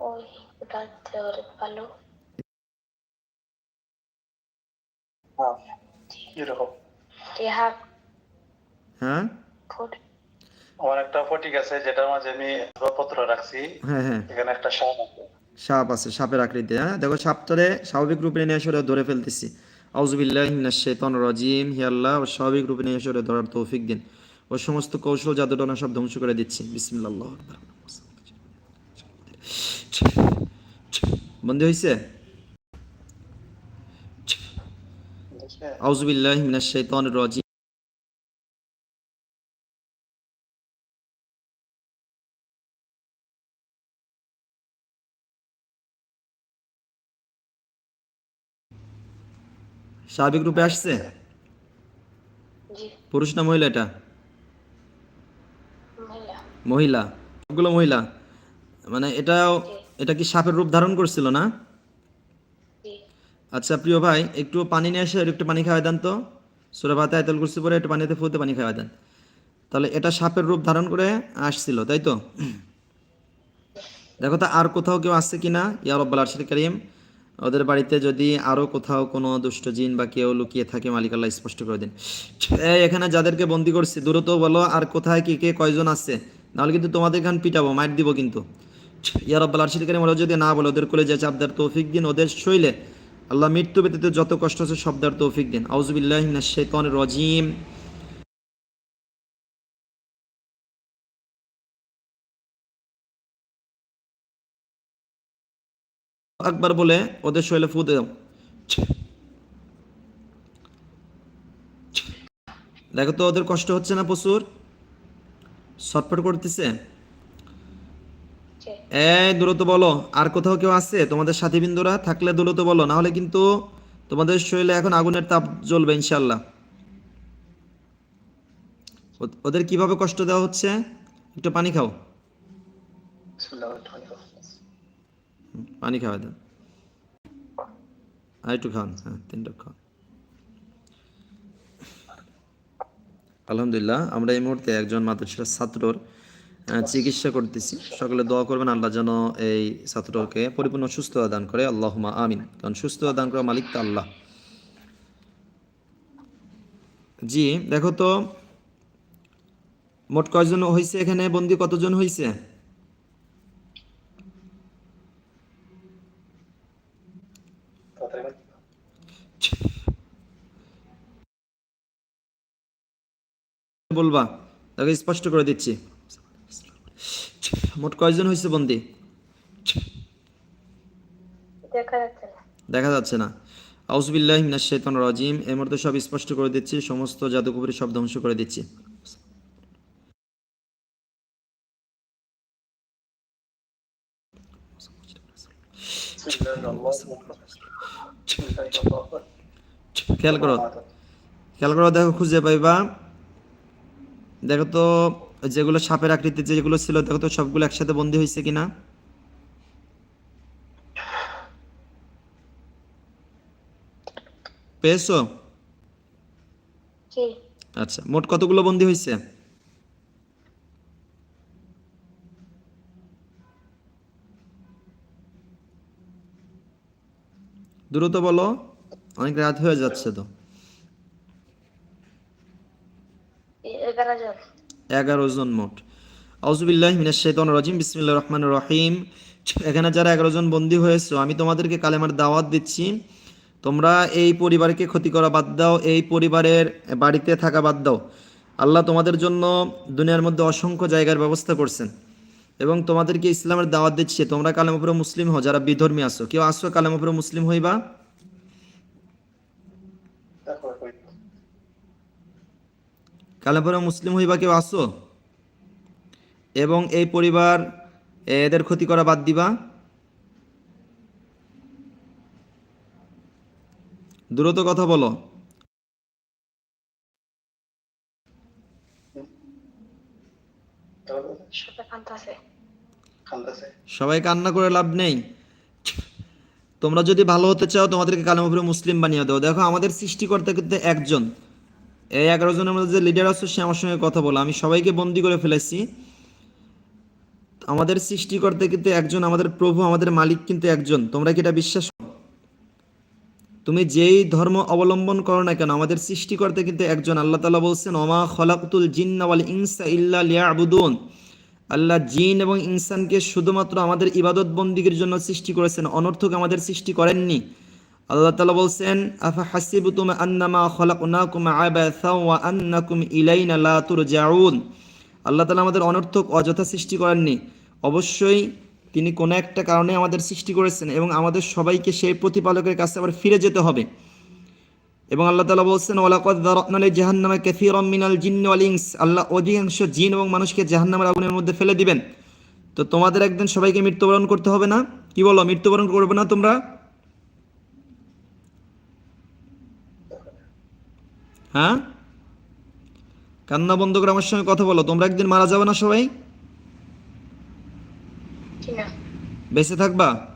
ওই ওটাতে ওরে ভালো। হ্যাঁ হ্যাঁ? আমার একটা ফটিক আছে যেটার মাঝে আমি পত্র রাখছি। হ্যাঁ হ্যাঁ। এখানে একটা সাপ আছে। সাপ আছে সাপের আকৃতি হ্যাঁ? দেখো স্বাভাবিক রূপে নিয়ে এসে ধরে ফেলতেছি। আউজুবিল্লাহ শেতন রাজিম হি আল্লাহ ও স্বাভাবিক রূপে নিয়ে এসে ধরার তৌফিক দিন। ও সমস্ত কৌশল জাদুটনা সব ধ্বংস করে দিচ্ছি। বিসমিল্লাহ। আকবার। বন্দি হয়েছে বুঝছে? আউজুবিল্লাহ মিনাশ শাইতানির রাজিম। স্বাভাবিক রূপে আসছে? পুরুষ না মহিলা এটা? মহিলা। সবগুলো মহিলা। মানে এটাও এটা কি সাপের রূপ ধারণ করছিল না? আচ্ছা প্রিয় ভাই একটু পানি নিয়ে এসে একটু পানি খাওয়া দেন তো। সুরা ভাতে আয়তাল কুরসি পরে একটু পানিতে ফুতে পানি খাওয়া দেন। তাহলে এটা সাপের রূপ ধারণ করে আসছিল তাই তো? দেখো তো আর কোথাও কেউ আসছে কিনা ইয়া রব্বাল আরশিল করিম ওদের বাড়িতে যদি আরও কোথাও কোনো দুষ্ট জিন বা কেউ লুকিয়ে থাকে মালিক আল্লাহ স্পষ্ট করে দিন। এখানে যাদেরকে বন্দি করছি দ্রুত বলো আর কোথায় কি কে কয়জন আছে? নাহলে কিন্তু তোমাদের এখানে পিটাবো মাইট দিব কিন্তু। ইয়া রব্বাল আরশিল করিম ওরা যদি না বলে, ওদের চাপদার তৌফিক দিন, ওদের শৈলে আল্লাহ মৃত্যু ব্যতীত যত কষ্ট আছে শব্দার তৌফিক দিন। রাজিম। একবার বলে, ওদের শৈলে ফু দাও দেখো তো, ওদের কষ্ট হচ্ছে না প্রচুর? ছটফট করতেছে? এই দ্রুত বলো আর কোথাও কেউ আছে? তোমাদের সাথীবৃন্দরা থাকলে দ্রুত বলো না হলে কিন্তু তোমাদের শরীরে এখন আগুনের তাপ জ্বলবে ইনশাল্লাহ ওদের কীভাবে কষ্ট দেওয়া হচ্ছে? একটু পানি খাও। পানি খাওয়া দেন আর একটু খান হ্যাঁ তিনটা খান আলহামদুলিল্লাহ আমরা এই মুহূর্তে একজন মাদ্রাসার ছাত্রর চিকিৎসা করতেছি। সকলে দোয়া করবেন, আল্লাহ যেন এই ছাত্রকে পরিপূর্ণ সুস্থতা দান করে। আল্লাহুমা আমিন। কারণ সুস্থতা দান করা মালিক তো আল্লাহ। জি, দেখো তো, মোট কয়জন হয়েছে এখানে? বন্দি কতজন হয়েছে বলবা, তাকে স্পষ্ট করে দিচ্ছি। মোট কয়জন হয়েছে বন্দি? দেখা যাচ্ছে না। আউসবিল্লাহ মিনাশ শাইতান রাজিম। এই মুহূর্তে সব স্পষ্ট করে দিচ্ছি সমস্ত জাদুকবরি সব ধ্বংস করে দিচ্ছি। খেয়াল করো খেয়াল করো দেখো খুঁজে পাইবা। দেখো তো যেগুলো সাপের আকৃতি যেগুলো ছিল দেখো তো সবগুলো একসাথে বন্দি হয়েছে কিনা? পেয়েছ? আচ্ছা মোট কতগুলো বন্দি হয়েছে? দ্রুত বলো অনেক রাত হয়ে যাচ্ছে তো। এগারো জন। এগারো জন মোট। আউজুবিল্লাহ শাইতানির রাজিম বিসমিল্লা রহমান রহিম। এখানে যারা এগারো জন বন্দী হয়েছো, আমি তোমাদেরকে কালেমার দাওয়াত দিচ্ছি। তোমরা এই পরিবারকে ক্ষতি করা বাদ দাও, এই পরিবারের বাড়িতে থাকা বাদ দাও। আল্লাহ তোমাদের জন্য দুনিয়ার মধ্যে অসংখ্য জায়গার ব্যবস্থা করছেন এবং তোমাদেরকে ইসলামের দাওয়াত দিচ্ছে। তোমরা কালেমাপুরে মুসলিম হও, যারা বিধর্মী আসো কেউ আসো কালেমাপুরে মুসলিম হইবা দেখো, ওই কালেমাপুরে মুসলিম হইবা কেউ আসো? এবং এই পরিবার এদের ক্ষতি করা বাদ দিবা? দ্রুত কথা বলো। সবাই কান্তাছে কান্দাছে। সবাই কান্না করে লাভ নেই। তোমরা যদি ভালো হতে চাও তোমাদেরকে কালেমাপুরে মুসলিম বানিয়ে দাও। দেখো আমাদের সৃষ্টিকর্তা কিন্তু একজন। এই এগারো জনের মধ্যে যে লিডার আছে, সে আমার সঙ্গে কথা বলো। আমি সবাইকে বন্দি করে ফেলেছি। আমাদের সৃষ্টিকর্তা কিন্তু একজন, আমাদের প্রভু, আমাদের মালিক কিন্তু একজন। তোমরা কি এটা বিশ্বাস তুমি যেই ধর্ম অবলম্বন করো না কেন, আমাদের সৃষ্টিকর্তা কিন্তু একজন। আল্লাহ তালা বলছেন, ওমা খলাকুতুল জিন্না ওয়াল ইনসা ইল্লা লিয়াবুদুন। আল্লাহ জিন এবং ইনসানকে শুধুমাত্র আমাদের ইবাদত বন্দিগির জন্য সৃষ্টি করেছেন। অনর্থক আমাদের সৃষ্টি করেননি। আল্লাহ তালা বলছেন, আফা হাসিবুতুম আন্নামা খলাকুনাকুম আবাসা ওয়া আন্নাকুম ইলাইনা লা তুরজাউন? আল্লাহ তালা আমাদের অনর্থক অযথা সৃষ্টি করেননি। অবশ্যই তিনি কোনো একটা কারণে আমাদের সৃষ্টি করেছেন এবং আমাদের সবাইকে সেই প্রতিপালকের কাছে আবার ফিরে যেতে হবে। এবং আল্লাহ তালা বলছেন ওলাকদ দারনালে জাহান্নামে কাসীরাম মিনাল জিন্ন ওয়াল আল্লাহ অধিকাংশ জিন এবং মানুষকে জাহান্নামের আগুনের মধ্যে ফেলে দিবেন। তো তোমাদের একদিন সবাইকে মৃত্যুবরণ করতে হবে না? কি বলো, মৃত্যুবরণ করবে না তোমরা? হ্যাঁ? কান্না বন্ধ করে আমার সঙ্গে কথা বলো। তোমরা একদিন মারা যাবে না সবাই? বেঁচে থাকবা?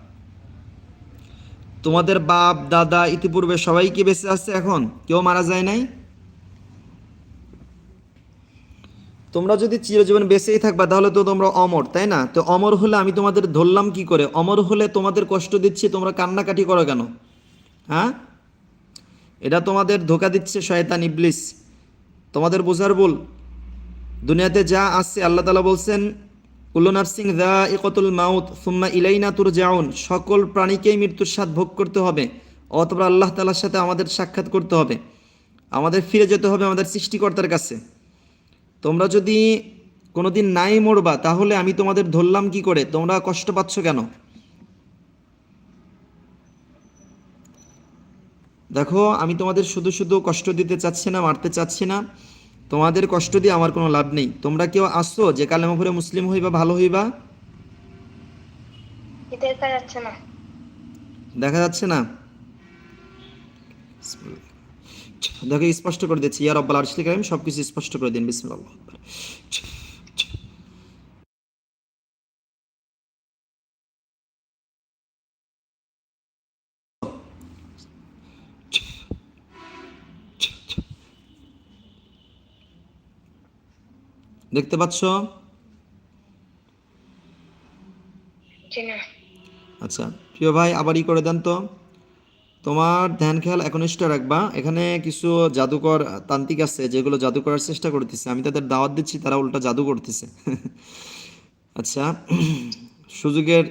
তোমাদের বাপ দাদা ইতিপূর্বে সবাই কি বেঁচে আছে এখন? কেউ মারা যায় নাই? তোমরা যদি চিরজীবন বেঁচেই থাকবা তাহলে তো তোমরা অমর তাই না? তো অমর হলে আমি তোমাদের ধরলাম কি করে? অমর হলে তোমাদের কষ্ট দিচ্ছি তোমরা কান্নাকাটি করো কেন? হ্যাঁ? এটা তোমাদের ধোকা দিচ্ছে শয়তান ইবলিস। তোমাদের বোঝার বল দুনিয়াতে যা আসছে আল্লাহ তালা বলছেন, কুল্লু নার্সিং দা ইকতুল মাউত সুম্মা ইলাইনা তুর জাউন সকল প্রাণীকেই মৃত্যুর স্বাদ ভোগ করতে হবে, অথবা আল্লাহ তালার সাথে আমাদের সাক্ষাৎ করতে হবে, আমাদের ফিরে যেতে হবে আমাদের সৃষ্টিকর্তার কাছে। তোমরা যদি কোনোদিন নাই মরবা, তাহলে আমি তোমাদের ধরলাম কি করে? তোমরা কষ্ট পাচ্ছ কেন? দেখো আমি তোমাদের শুধু শুধু কষ্ট দিতে চাচ্ছি না মারতে চাচ্ছি না। তোমাদের কষ্ট দিয়ে আমার কোনো লাভ নেই। তোমরা কেউ আসছো যে কালেমা পড়ে মুসলিম হইবা ভালো হইবা? দেখা যাচ্ছে না। দেখা যাচ্ছে না? দেখো স্পষ্ট করে দিচ্ছি। ইয়ার আরশিল কারিম সব কিছু স্পষ্ট করে দিন। বিসমিল্লাহ। দেখতে পাচ্ছ? আচ্ছা প্রিয় ভাই আবার ই করে দেন তো। তোমার ধ্যান খেয়াল একনিষ্ঠ রাখবা। এখানে কিছু জাদুকর তান্ত্রিক আছে যেগুলো জাদু করার চেষ্টা করতেছে। আমি তাদের দাওয়াত দিচ্ছি তারা উল্টা জাদু করতেছে। আচ্ছা সুযোগের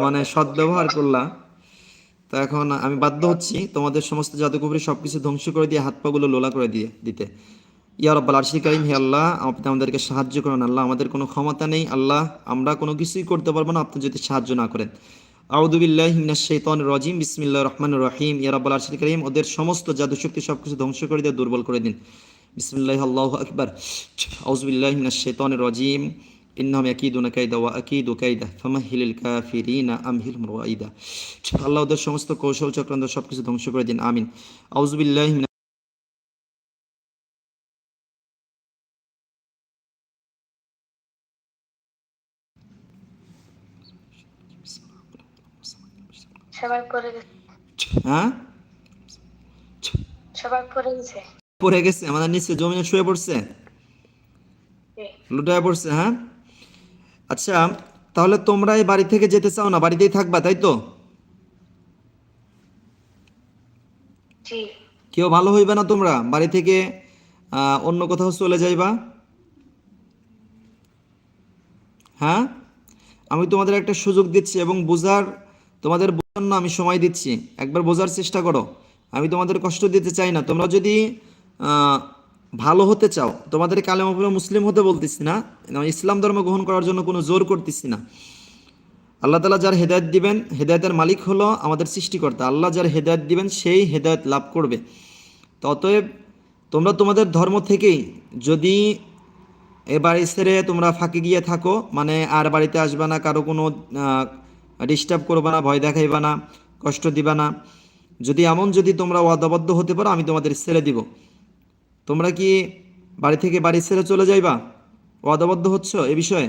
মানে সদ্ব্যবহার করলা। তো এখন আমি বাধ্য হচ্ছি তোমাদের সমস্ত জাদুকবরি সব কিছু ধ্বংস করে দিয়ে হাত পাগুলো লোলা করে দিয়ে দিতে। ইয়া রব্বাল আরশি কারিম, হে আল্লাহ, আপনি আমাদেরকে সাহায্য করেন, আল্লাহ, আমাদের কোনো ক্ষমতা নেই, আল্লাহ, আমরা কোনো কিছুই করতে পারব না, আপনি যদি সাহায্য না করেন। আউদুবিল্লাহ মিনাশ শাইতানির রাজিম, বিসমিল্লাহির রহমানির রহিম। ইয়া রব্বাল আরশিল কারিম, ওদের সমস্ত জাদু শক্তি সবকিছু ধ্বংস করে দিয়ে দুর্বল করে দিন। বিসমিল্লাহ, আল্লাহু আকবার। আউযুবিল্লাহি মিনাশ শাইতানির রাজিম। ইন্নাহুম ইয়াকিদুনা কাইদা ওয়া আকিদু কাইদা, ফামাহিলিল কাফিরিনা আমহিলহুম রুয়াইদা আল্লাহ, ওদের সমস্ত কৌশল চক্রান্ত সবকিছু ধ্বংস করে দিন, আমিন। আউযুবিল্লাহি সবাই পড়ে গেছে। হ্যাঁ? সবাই পড়ে গেছে? পড়ে গেছে আমাদের নিচে জমিনে শুয়ে পড়ছে? লুটায় পড়ছে হ্যাঁ? আচ্ছা তাহলে তোমরা এই বাড়ি থেকে যেতে চাও না? বাড়িতেই থাকবা তাই তো? কেউ ভালো হইবে না তোমরা? বাড়ি থেকে আহ, অন্য কোথাও চলে যাইবা? হ্যাঁ? আমি তোমাদের একটা সুযোগ দিচ্ছি এবং বোঝার তোমাদের জন্য আমি সময় দিচ্ছি। একবার বোঝার চেষ্টা করো। আমি তোমাদের কষ্ট দিতে চাই না। তোমরা যদি ভালো হতে চাও, তোমাদের কালেমাপুরে মুসলিম হতে বলতেছি না ইসলাম ধর্ম গ্রহণ করার জন্য কোনো জোর করতেছি না। আল্লাহ তালা যার হেদায়ত দিবেন, হেদায়তের মালিক হলো আমাদের সৃষ্টিকর্তা। আল্লাহ যার হেদায়ত দিবেন, সেই হেদায়ত লাভ করবে। তো অতএব তোমরা তোমাদের ধর্ম থেকেই যদি এ বাড়ি ছেড়ে তোমরা ফাঁকে গিয়ে থাকো মানে আর বাড়িতে আসবে না, কারও কোনো ডিস্টার্ব করবে না ভয় দেখাইবা না কষ্ট দিবা না। যদি এমন যদি তোমরা ওয়াদাবদ্ধ হতে পারো আমি তোমাদের ছেড়ে দিব। তোমরা কি বাড়ি থেকে বাড়ি ছেড়ে চলে যাইবা? ওয়াদাবদ্ধ হচ্ছ এ বিষয়ে?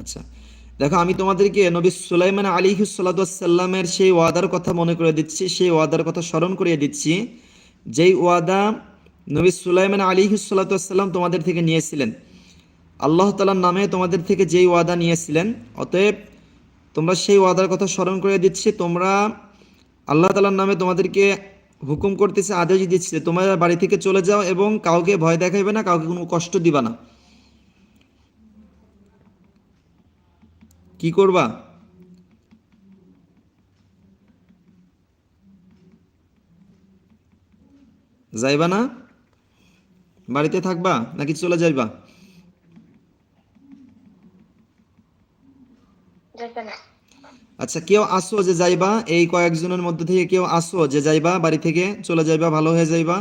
আচ্ছা। দেখো আমি তোমাদেরকে নবী সুলাইমান আলী সাল্লামের সেই ওয়াদার কথা মনে করে দিচ্ছি সেই ওয়াদার কথা স্মরণ করিয়ে দিচ্ছি। যেই ওয়াদা নবী সুলাইমান আলী সাল্লাম তোমাদের থেকে নিয়েছিলেন। আল্লাহ তালার নামে তোমাদের থেকে যেই ওয়াদা নিয়েছিলেন, অতএব তোমরা সেই ওয়াদার কথা স্মরণ করে দিচ্ছি। তোমরা আল্লাহ তালার নামে তোমাদেরকে হুকুম করতেছে, আদেশ দিচ্ছে, তোমরা বাড়ি থেকে চলে যাও এবং কাউকে ভয় দেখাইবে না, কাউকে কোনো কষ্ট দিবা না। কি করবা? যাইবা না? বাড়িতে থাকবা নাকি চলে যাইবা যাবে না আচ্ছা কেউ আসো যে যাইবা, এই কয়েকজনের মধ্যে থেকে কেউ আসো যে যাইবা, বাড়ি থেকে চলে যাইবা, ভালো হয়ে যাইবা।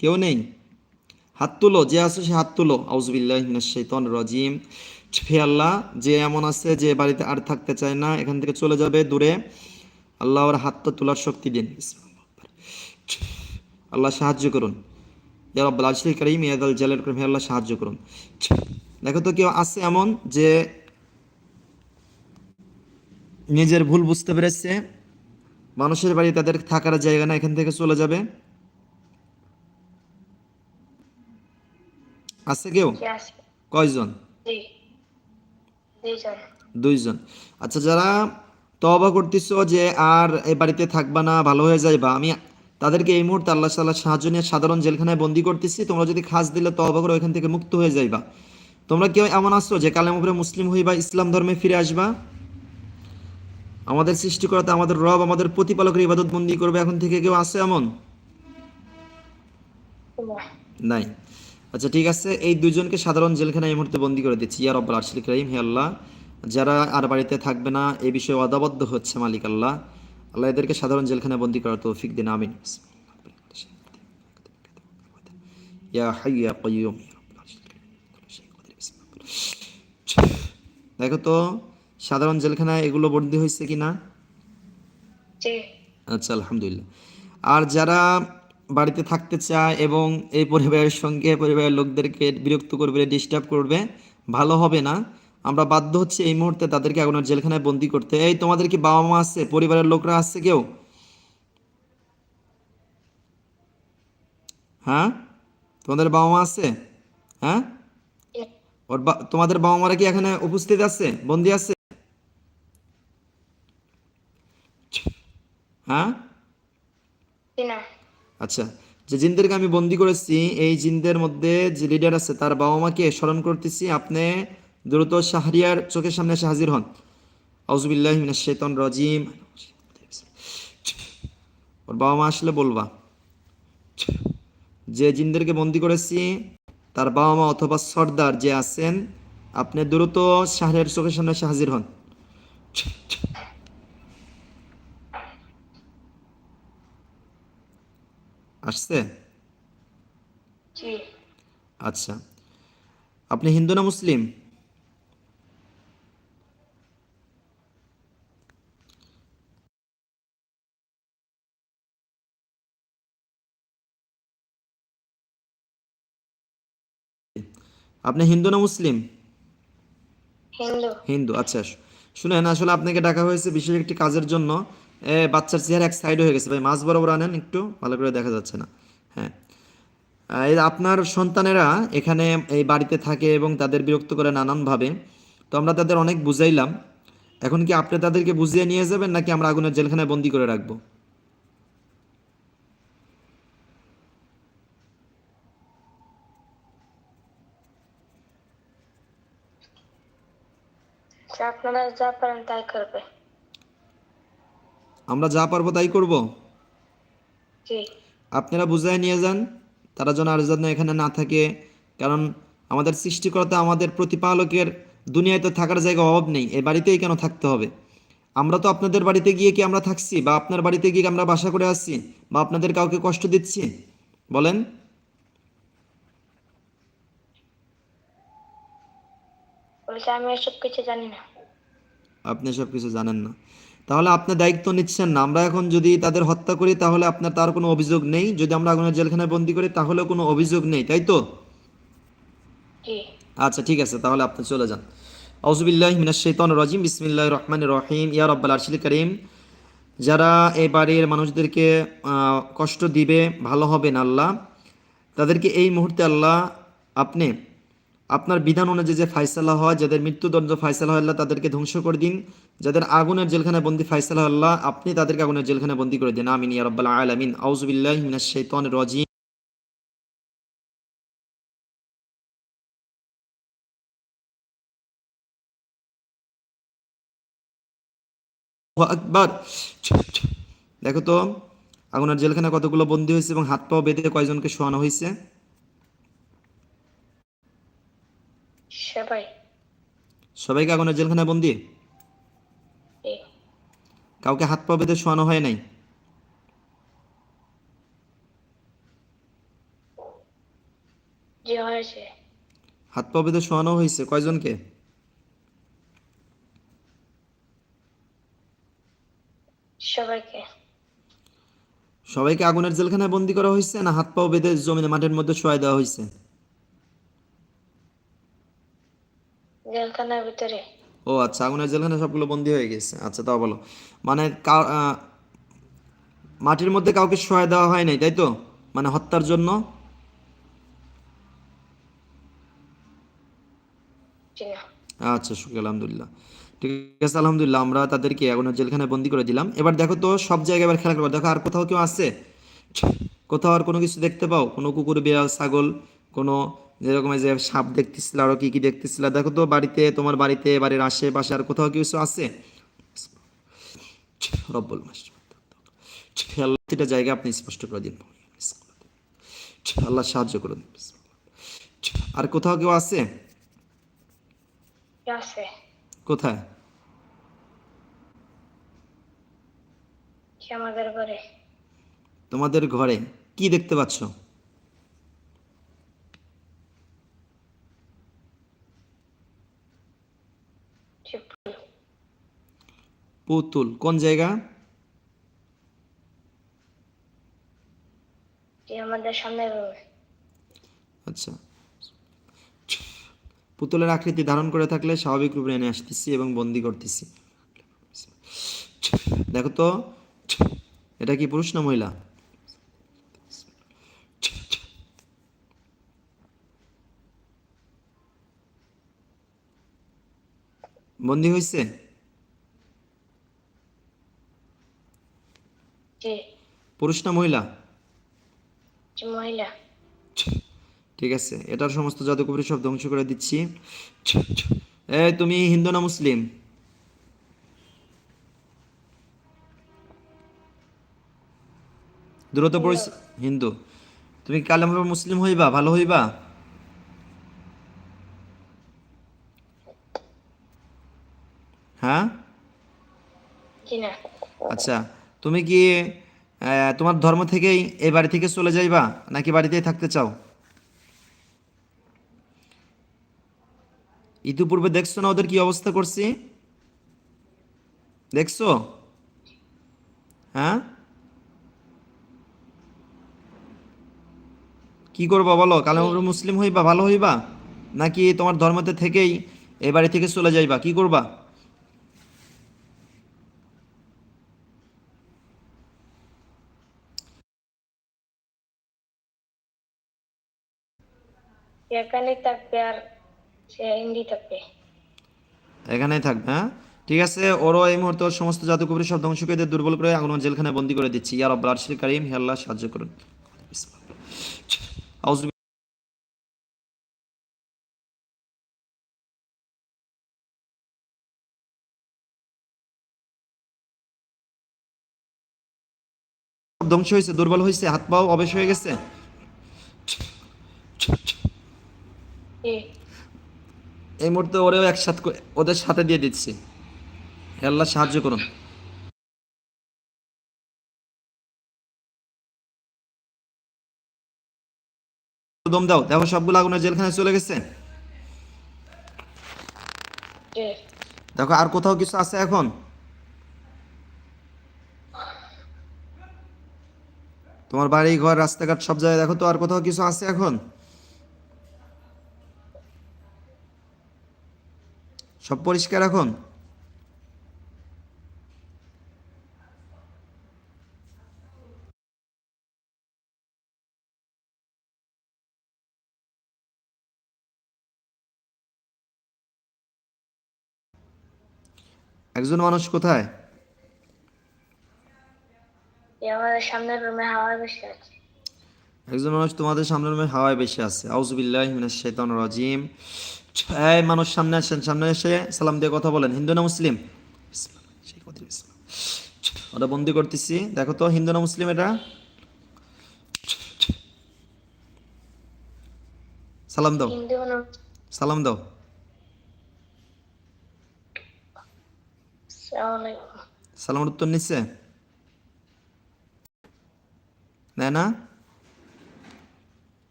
কেউ নেই? হাত তুলো, যে আসো সে হাত তুলো। আউজবিল্লাহ শৈতন রাজিম। হে আল্লাহ, যে এমন আছে যে বাড়িতে আর থাকতে চায় না, এখান থেকে চলে যাবে দূরে। আল্লাহর হাতটা তোলার শক্তি দিন। আল্লাহ সাহায্য করুন। রব্বাল আরশিল কারীম ইয়াদাল জালাল করিম আল্লাহ সাহায্য করুন। দেখো তো কেউ আছে এমন যে নিজের ভুল বুঝতে পেরেছে মানুষের বাড়ি তাদের থাকার জায়গা না এখান থেকে চলে যাবে? আছে কেউ? কয়জন? দুইজন। দুইজন। আচ্ছা যারা তবা করতেছ যে আর এই বাড়িতে থাকবা না ভালো হয়ে যাইবা আমি তাদেরকে এই মুহূর্তে আল্লাহ সাল্লাহ সাহায্য নিয়ে সাধারণ জেলখানায় বন্দি করতেছি। তোমরা যদি খাস দিলে তবা করে, ওইখান থেকে মুক্ত হয়ে যাইবা। তোমরা কেউ এমন আসছো যে কালেম উপরে মুসলিম হইবা, ইসলাম ধর্মে ফিরে আসবা? আমাদের সৃষ্টিকর্তা, আমাদের রব, আমাদের প্রতিপালকের ইবাদত বন্দি করবে, এখন থেকে কেউ আসে এমন? নাই। আচ্ছা ঠিক আছে, এই দুজনকে সাধারণ জেলখানায় এই মুহূর্তে বন্দি করে দিচ্ছি। ইয়া রব্বাল আরশিল করিম, হে আল্লাহ, যারা আর বাড়িতে থাকবে না এই বিষয়ে অদাবদ্ধ হচ্ছে মালিক আল্লাহ। আল্লাহ এদেরকে সাধারণ জেলখানায় বন্দি করার তৌফিক দিন আমিন। ইয়া দেখো তো সাধারণ জেলখানায় এগুলো বন্দী হয়েছে কিনা আচ্ছা আলহামদুলিল্লাহ। আর যারা বাড়িতে থাকতে চায় এবং এই পরিবারের সঙ্গে পরিবারের লোকদেরকে বিরক্ত করবে ডিস্টার্ব করবে ভালো হবে না। আমরা বাধ্য হচ্ছে এই মুহূর্তে তাদেরকে এখন জেলখানায় বন্দি করতে। এই তোমাদের কি বাবা মা আছে? পরিবারের লোকরা আছে কেউ? হ্যাঁ? তোমাদের বাবা মা আছে? হ্যাঁ? ওর তোমাদের বাবা মারা কি এখানে উপস্থিত আছে? বন্দি আছে? হ্যাঁ? আচ্ছা যে জিনদেরকে আমি বন্দি করেছি এই জিনদের মধ্যে যে লিডার আছে তার বাবা মাকে স্মরণ করতেছি আপনি দ্রুত শাহরিয়ার চোখের সামনে এসে হাজির হন। আউজবিল্লাহ মিনাশ শাইতান রাজিম। ওর বাবা মা আসলে বলবা যে জিনদেরকে বন্দি করেছি তার বাবা মা অথবা সর্দার যে আছেন আপনি দ্রুত শাহরিয়ার চোখের সামনে এসে হাজির হন। আসছে? আচ্ছা। আপনি হিন্দু না মুসলিম? আপনি হিন্দু না মুসলিম? হিন্দু। আচ্ছা। শুনেন আসলে আপনাকে ডাকা হয়েছে বিশেষ একটি কাজের জন্য। বাচ্চার চেহারা এক সাইড হয়ে গেছে। ভাই মাছ বরাবর আনেন একটু ভালো করে দেখা যাচ্ছে না। হ্যাঁ। আপনার সন্তানেরা এখানে এই বাড়িতে থাকে এবং তাদের বিরক্ত করে নানানভাবে। তো আমরা তাদের অনেক বুঝাইলাম। এখন কি আপনি তাদেরকে বুঝিয়ে নিয়ে যাবেন নাকি আমরা আগুনের জেলখানায় বন্দি করে রাখব? আপনারা যা পারেন তাই করবে। আমরা যা পারব তাই করব? জি। আপনারা বুঝায় নিয়ে যান তারা যেন আর যেন এখানে না থাকে কারণ আমাদের সৃষ্টিকর্তা আমাদের প্রতিপালকের দুনিয়ায় তো থাকার জায়গা অভাব নেই এই বাড়িতেই কেন থাকতে হবে? আমরা তো আপনাদের বাড়িতে গিয়ে কি আমরা থাকছি বা আপনার বাড়িতে গিয়ে আমরা বাসা করে আসছি বা আপনাদের কাউকে কষ্ট দিচ্ছি? বলেন। বলছে আমি এসব কিছু জানি না। আপনি সব কিছু জানেন না। তাহলে আপনি দায়িত্ব নিচ্ছেন না। আমরা এখন যদি তাদের হত্যা করি তাহলে আপনার তার কোনো অভিযোগ নেই? যদি আমরা আগুনের জেলখানায় বন্দি করি তাহলেও কোনো অভিযোগ নেই তাই তো? আচ্ছা ঠিক আছে তাহলে আপনি চলে যান। আউজুবিল্লাহ মিনাশ শাইতানির রাজিম। বিসমিল্লাহির রহমানির রহিম। ইয়া রাব্বাল আরশিল করিম। যারা এই বাড়ির মানুষদেরকে আহ, কষ্ট দিবে ভালো হবে না আল্লাহ তাদেরকে এই মুহূর্তে আল্লাহ আপনি আপনার বিধান অনুযায়ী যে ফাইসালা হয়, যাদের মৃত্যুদণ্ড ফাইসালা হয়, আল্লাহ তাদেরকে ধ্বংস করে দিন। যাদের আগুনের জেলখানায় বন্দি ফাইসালা আল্লাহ আপনি তাদেরকে আগুনের জেলখানায় বন্দি করে দিন। আমিন, ইয়া রাব্বাল আলামিন। শাইতানির রাজিম। দেখো তো, আগুনের জেলখানায় কতগুলো বন্দি হয়েছে এবং হাত পাও বেঁধে কয়জনকে শোয়ানো হয়েছে? সবাই সবাইকে আগুনের জেলখানায় বন্দি? কাউকে হাত পা বেঁধে শোয়ানো হয় নাই? হাত পা বেঁধে শোয়ানো হয়েছে কয়জনকে? সবাইকে। সবাইকে আগুনের জেলখানায় বন্দি করা হয়েছে না হাত পাও বেঁধে জমিনে মাঠের মধ্যে শোয়াই দেওয়া হয়েছে? জেলখানার ভিতরে। ও আচ্ছা আগুনের জেলখানায় সবগুলো বন্দি হয়ে গেছে। আচ্ছা তাও বলো মানে মাটির মধ্যে কাউকে শোয়াই দেওয়া হয় নাই তাই তো? মানে হত্যার জন্য? আচ্ছা শুক্র আলহামদুলিল্লাহ। ঠিক আছে আলহামদুলিল্লাহ আমরা তাদেরকে আগুনের জেলখানায় বন্দি করে দিলাম। এবার দেখো তো সব জায়গায় এবার খেলা করব। দেখো আর কোথাও কেউ আছে? কোথাও আর কোনো কিছু দেখতে পাও? কোনো কুকুর বিড়াল ছাগল কোনো যেরকম যে সাপ দেখতেছিল আরও কি কি দেখতেছিল দেখো তো বাড়িতে তোমার বাড়িতে বাড়ির আশেপাশে আর কোথাও কিছু আছে? রব্বুল আল্লাহ প্রতিটা জায়গা আপনি স্পষ্ট করে দিন। আল্লাহ সাহায্য করুন। আর কোথাও কেউ আছে? কোথায়? তোমাদের ঘরে। কি দেখতে পাচ্ছ জি ফুল পুতুল কোন জায়গা? আমাদের আচ্ছা। পুতুলের আকৃতি ধারণ করে থাকলে স্বাভাবিক রূপে এনে আসতেছি এবং বন্দি করতেছি। দেখো তো এটা কি পুরুষ না মহিলা? বন্দি হয়েছে জি। পুরুষ না মহিলা? মহিলা। ঠিক আছে। এটার সমস্ত জাদুকবরি সব ধ্বংস করে দিচ্ছি। এ তুমি হিন্দু না মুসলিম? দ্রুত পরিস হিন্দু। তুমি কালাম মুসলিম হইবা ভালো হইবা? হ্যাঁ? আচ্ছা। তুমি কি তোমার ধর্ম থেকেই এই বাড়ি থেকে চলে যাইবা, নাকি বাড়িতেই থাকতে চাও? ইতিপূর্বে দেখছ না ওদের কি অবস্থা করছি? দেখছ? হ্যাঁ? কি করবা বলো? কালে মুসলিম হইবা, ভালো হইবা? নাকি তোমার ধর্মতে থেকেই এ বাড়ি থেকে চলে যাইবা? কি করবা? এখানেই থাকবে আর হিন্দি থাকবে। এখানেই থাকবে হ্যাঁ? ঠিক আছে, ওরও এই মুহূর্তে সমস্ত জাদুকবরি সব ধ্বংস করে দিয়ে দুর্বল করে আগুন জেলখানায় বন্দি করে দিচ্ছি। ইয়ার আব্বার আরশিল কারিম, হে আল্লাহ সাহায্য করুন। ধ্বংস হয়েছে দুর্বল হয়েছে হাত পাও অবেশ হয়ে গেছে। এই মুহূর্তে ওরেও একসাথে ওদের সাথে দিয়ে দিচ্ছি। আল্লাহ সাহায্য করুন। দম দাও। দেখো সবগুলো আগুনের জেলখানায় চলে গেছে। দেখো আর কোথাও কিছু আছে এখন? তোমার বাড়ি ঘর রাস্তাঘাট সব জায়গায় দেখো তো আর কোথাও কিছু আছে এখন? সব পরিষ্কার এখন? একজন মানুষ কোথায়? একজন মানুষ তোমাদের সামনের রুমে হাওয়ায় বেশি আছে। আউযুবিল্লাহি মিনাশ শাইতানির রাজিম। এই মানুষ সামনে আসেন সামনে এসে সালাম দিয়ে কথা বলেন। হিন্দু না মুসলিম? ওটা বন্দি করতেছি। দেখো তো হিন্দু না মুসলিম এটা? সালাম দাও। সালাম দাও। সালামের উত্তর নিচ্ছে? নেয় না?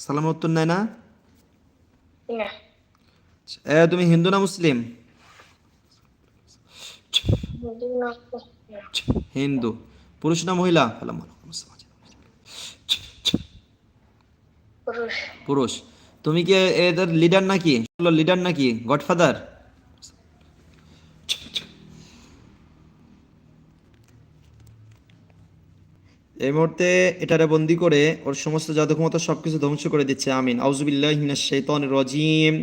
সালামের উত্তর নেয় না তুমি হিন্দু না মুসলিম? হিন্দু পুরুষ না মহিলা? পুরুষ। পুরুষ। তুমি কি এদের লিডার নাকি? লিডার নাকি? গডফাদার এই মুহূর্তে এটারে বন্দি করে ওর সমস্ত জাদু ক্ষমতা সবকিছু ধ্বংস করে দিচ্ছে, আমিন। আউজুবিল্লাহ রাজিম।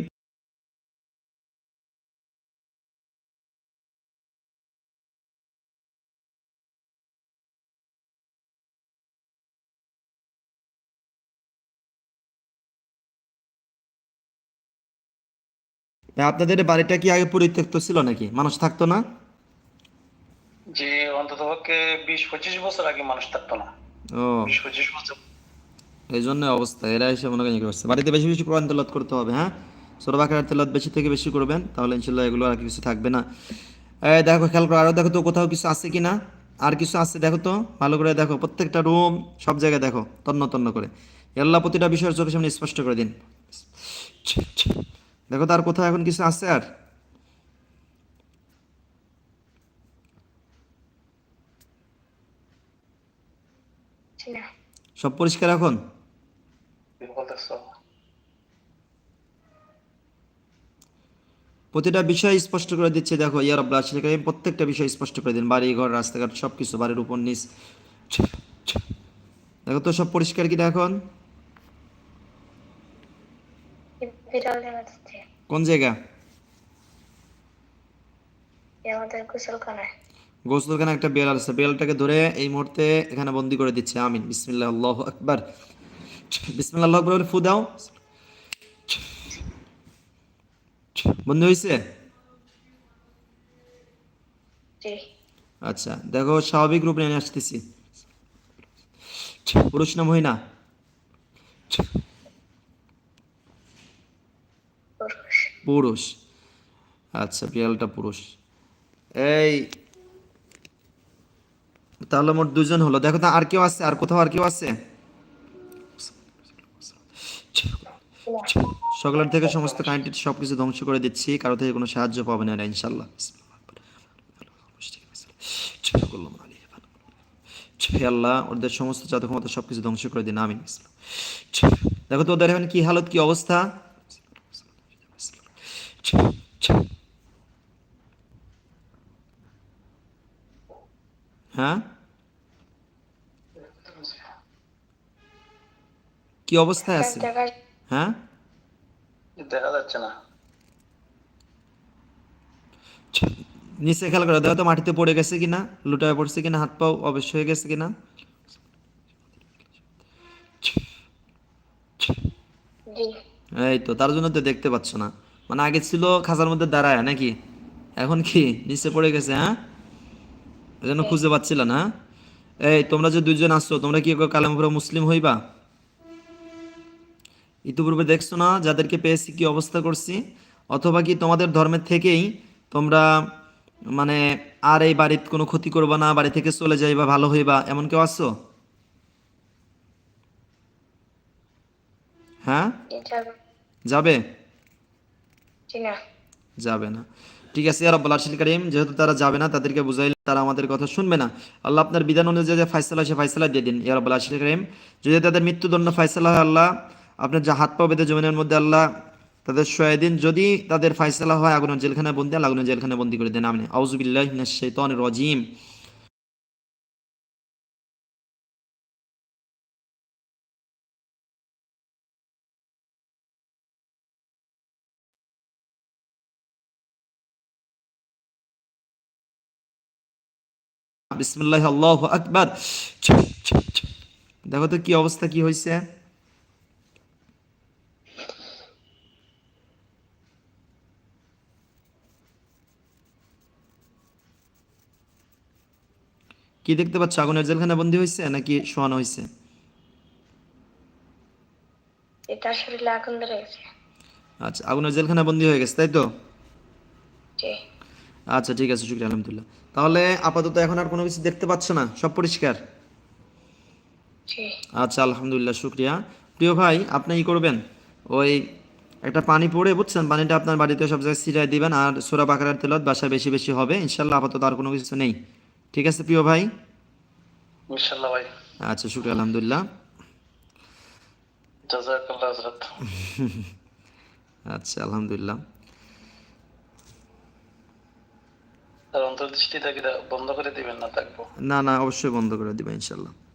আপনাদের বাড়িটা কি আগে পরিত্যক্ত ছিল নাকি? মানুষ থাকতো না? যে অন্তত পক্ষে বিশ পঁচিশ বছর আগে মানুষ থাকতো না। ও। বিশ পঁচিশ বছর। এই জন্য অবস্থা এরা এসে মনে করেন করছে। বাড়িতে বেশি বেশি কোরআন তেলাত করতে হবে হ্যাঁ? সোরবাকার তেলাত বেশি থেকে বেশি করবেন তাহলে ইনশাল্লাহ এগুলো আর কিছু থাকবে না। এই দেখো খেয়াল করো আরও দেখো তো কোথাও কিছু আছে কি না আর কিছু আছে দেখো তো ভালো করে দেখো। প্রত্যেকটা রুম সব জায়গায় দেখো তন্ন তন্ন করে। আল্লাহ প্রতিটা বিষয়ের চোখের সামনে স্পষ্ট করে দিন। দেখো তার কোথাও এখন কিছু আছে আর? না সব পরিষ্কার এখন? প্রতিটা বিষয় স্পষ্ট করে দিচ্ছে দেখো ইয়ার আব্লা সেখানে প্রত্যেকটা বিষয় স্পষ্ট করে দিন। বাড়ি ঘর রাস্তাঘাট সব কিছু বাড়ির উপর নিচ। দেখো তো সব পরিষ্কার কিনা এখন? কোন জায়গা? আমাদের গোসলখানায়। গোসলখানে একটা বেল আছে বেলটাকে ধরে এই মুহূর্তে এখানে বন্দি করে দিচ্ছে আমিন। বিসমিল্লাহ আল্লাহ আকবার। বিসমিল্লাহ আল্লাহ আকবার ফু দাও। বন্ধু হয়েছে? আচ্ছা দেখো স্বাভাবিক রূপে নিয়ে আসতেছি। পুরুষ না মহিলা? পুরুষ। পুরুষ। আচ্ছা বিড়ালটা পুরুষ। এই তাহলে মোট দুজন হলো। দেখো আর কেউ আছে? আর কোথাও আর কেউ আছে? সকলের থেকে সমস্ত কাইন্টি সব কিছু ধ্বংস করে দিচ্ছি, কারও থেকে কোনো সাহায্য পাবে না ইনশাল্লাহ আল্লাহ, ওদের সমস্ত জাত ক্ষমতা সব কিছু ধ্বংস করে দিন, আমিন। দেখো তো ওদের এখন কি হালত, কি অবস্থা? হ্যাঁ? কি অবস্থায় আছে? হ্যাঁ? দেখা যাচ্ছে না। নিচে খেয়াল করে দেখো তো মাটিতে পড়ে গেছে কিনা লুটায় পড়ছে কিনা হাত পাও অবশ্য হয়ে গেছে কিনা এই তো তার জন্য তো দেখতে পাচ্ছ না। মানে আগে ছিল খাঁচার মধ্যে দাঁড়ায় নাকি? এখন কি নিচে পড়ে গেছে হ্যাঁ? এজন্য খুঁজে পাচ্ছিল না এই তোমরা যে দুইজন আসছো তোমরা কি কালামপুরা মুসলিম হইবা? ইতিপূর্বে দেখছ না যাদেরকে পেয়েছি কি অবস্থা করছি? অথবা কি তোমাদের ধর্মের থেকেই তোমরা মানে আর এই বাড়ির কোনো ক্ষতি করবা না বাড়ি থেকে চলে যাইবা ভালো হইবা এমন কেউ আসছো হ্যাঁ? যাবে। যাবে? না। ঠিক আছে আর আব্বাল আরশিল করিম যেহেতু তারা যাবে না তাদেরকে বুঝাইলে তারা আমাদের কথা শুনবে না। আল্লাহ আপনার বিধান অনুযায়ী যে ফাইসালা সে ফাইসালা দিয়ে দিন ইয়ার আব্বাল আরশিল করিম। যদি তাদের মৃত্যুদণ্ড ফাইসালা হয় আল্লাহ আপনার যা হাত পাবে জমিনের মধ্যে আল্লাহ তাদের সয়দিন যদি তাদের ফাইসলা হয়, আগুনের জেলখানায় বন্দি, আল্লাহ আগুনের জেলখানায় বন্দি করে দেন। আপনি আউজুবিল্লাহ রজিম। বিসমুল্লাহ আল্লাহ আকবর। দেখো তো কি অবস্থা, কি হয়েছে কি দেখতে পাচ্ছ? আগুনের জেলখানা বন্দি হয়েছে নাকি শোয়ানো হয়েছে? এটা আগুন ধরে গেছে। আচ্ছা আগুনের জেলখানা বন্দি হয়ে গেছে তাই তো? আচ্ছা ঠিক আছে শুক্রিয়া আলহামদুলিল্লাহ। তাহলে আপাতত এখন আর কোনো কিছু দেখতে পাচ্ছ না? সব পরিষ্কার? আচ্ছা আলহামদুলিল্লাহ শুক্রিয়া। প্রিয় ভাই আপনি ই করবেন? ওই একটা পানি পড়ে বুঝছেন? পানিটা আপনার বাড়িতে সব জায়গায় ছিটাই দিবেন আর সোরা বাকারার তেলত বাসা বেশি বেশি হবে। ইনশাল্লাহ আপাতত আর কোনো কিছু নেই। ঠিক আছে প্রিয় ভাই? ভাই। আচ্ছা শুক্রিয়া আলহামদুলিল্লাহ। জাজাকাল্লাহ আচ্ছা আলহামদুলিল্লাহ। আর অন্তর্দৃষ্টিটা থাকি বন্ধ করে দিবেন না থাকব? না না অবশ্যই বন্ধ করে দিবেন ইনশাল্লাহ।